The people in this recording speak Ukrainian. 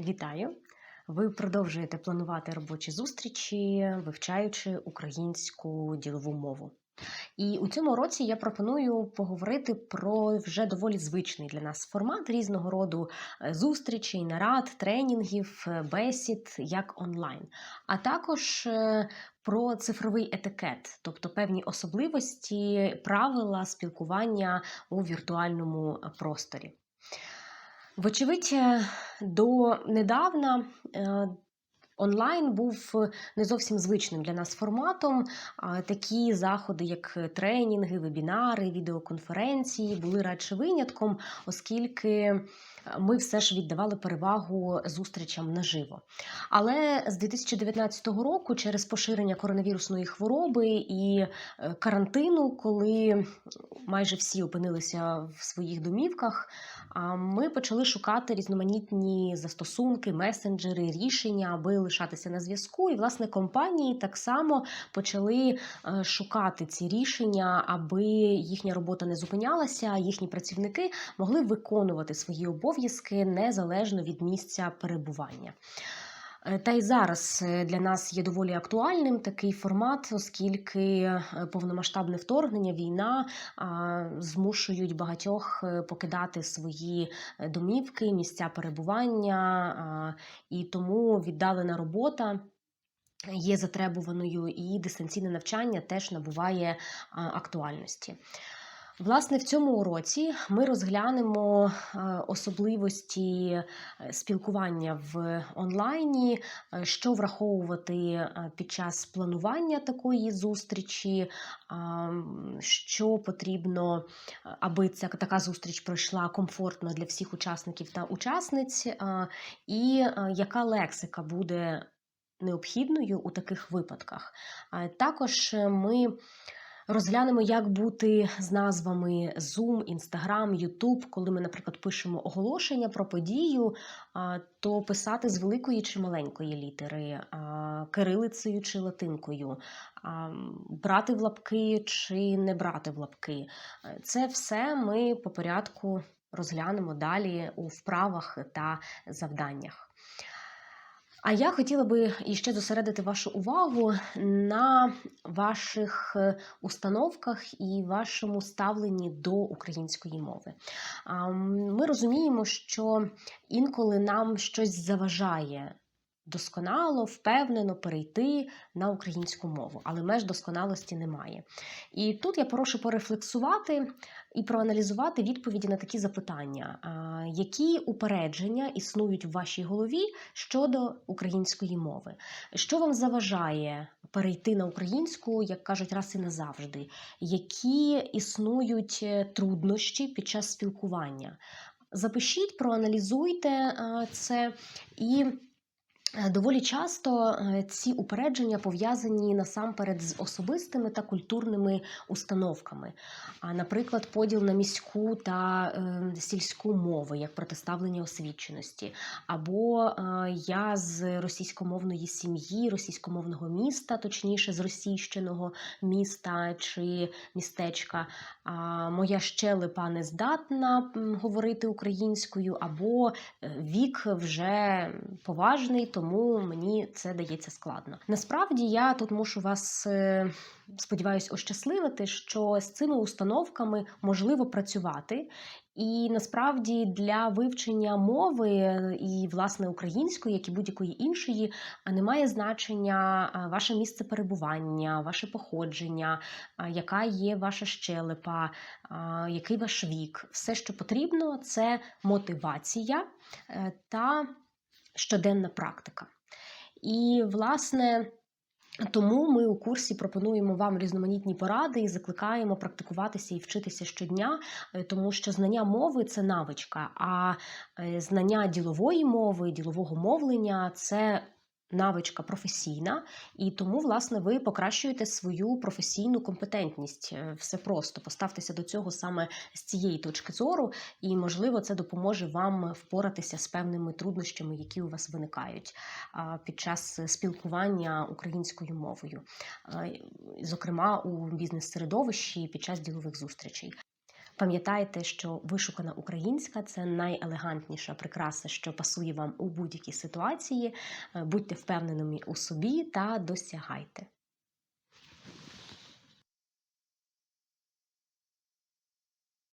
Вітаю! Ви продовжуєте планувати робочі зустрічі, вивчаючи українську ділову мову. І у цьому році я пропоную поговорити про вже доволі звичний для нас формат різного роду е, зустрічей, нарад, тренінгів, е, бесід як онлайн, а також е, про цифровий етикет, тобто певні особливості, правила спілкування у віртуальному просторі. Вочевидь, е, до недавна е, онлайн був не зовсім звичним для нас форматом. Такі заходи, як тренінги, вебінари, відеоконференції, були радше винятком, оскільки ми все ж віддавали перевагу зустрічам наживо. Але з 2019 року, через поширення коронавірусної хвороби і е, карантину, коли майже всі опинилися в своїх домівках, ми почали шукати різноманітні застосунки, месенджери, рішення, аби лишатися на зв'язку. І, власне, компанії так само почали е, шукати ці рішення, аби їхня робота не зупинялася, їхні працівники могли виконувати свої обов'язки незалежно від місця перебування. Е, Та й зараз е, для нас є доволі актуальним такий формат, оскільки е, повномасштабне вторгнення, війна змушують багатьох покидати свої домівки, місця перебування, і тому віддалена робота. Є затребуваною і дистанційне навчання теж набуває актуальності. Власне, в цьому уроці ми розглянемо е, особливості е, спілкування в онлайні, е, що враховувати під час планування такої зустрічі, що потрібно, аби ця така зустріч пройшла комфортно для всіх учасників та учасниць, і яка лексика буде необхідною у таких випадках. Також ми Розглянемо, як бути з назвами Zoom, Instagram, YouTube, коли ми, наприклад, пишемо оголошення про подію, то писати з великої чи маленької літери, кирилицею чи латинкою, брати в лапки чи не брати в лапки. Це все ми по порядку розглянемо далі у вправах та завданнях. А я хотіла би іще зосередити вашу увагу на ваших е, установках і вашому ставленні до української мови. Ми розуміємо, що інколи нам щось заважає досконало, впевнено перейти на українську мову, але меж досконалості немає. І тут я прошу порефлексувати і проаналізувати відповіді на такі запитання, які упередження існують в вашій голові щодо української мови. Що вам заважає перейти на українську, як кажуть, раз і назавжди? Які існують е, труднощі під час спілкування? Запишіть, проаналізуйте е, це і. Е, Доволі часто е, ці упередження пов'язані насамперед з особистими та культурними установками. А, Наприклад, поділ на міську та е, сільську мови як протиставлення освіченості, або я з російськомовної сім'ї, російськомовного міста, точніше з російщиного міста чи містечка. А моя щелепа не здатна говорити українською, або вік вже поважний, тому мені це дається складно. Насправді я тут мушу вас. е, Сподіваюсь, ощасливити, що з цими установками можливо працювати, і насправді для вивчення мови е, і власне української, як і будь-якої іншої, немає значення ваше місце перебування, ваше походження, яка є ваша щелепа, який ваш вік. Все, що потрібно, це мотивація е, та щоденна практика. І, власне, тому ми у курсі пропонуємо вам різноманітні поради і закликаємо практикуватися і вчитися щодня, е, тому що знання мови це навичка, а е, знання ділової мови, ділового мовлення це. Навичка професійна, і тому, власне, ви покращуєте свою професійну компетентність. Е, Все просто поставтеся до цього саме з цієї точки зору, і, можливо, це допоможе вам впоратися з певними труднощами, які у вас виникають під час спілкування українською мовою, зокрема у бізнес-середовищі під час ділових зустрічей. Пам'ятайте, що вишукана українська це найелегантніша прикраса, що пасує вам у будь-якій ситуації. Е, Будьте впевненими у собі та досягайте.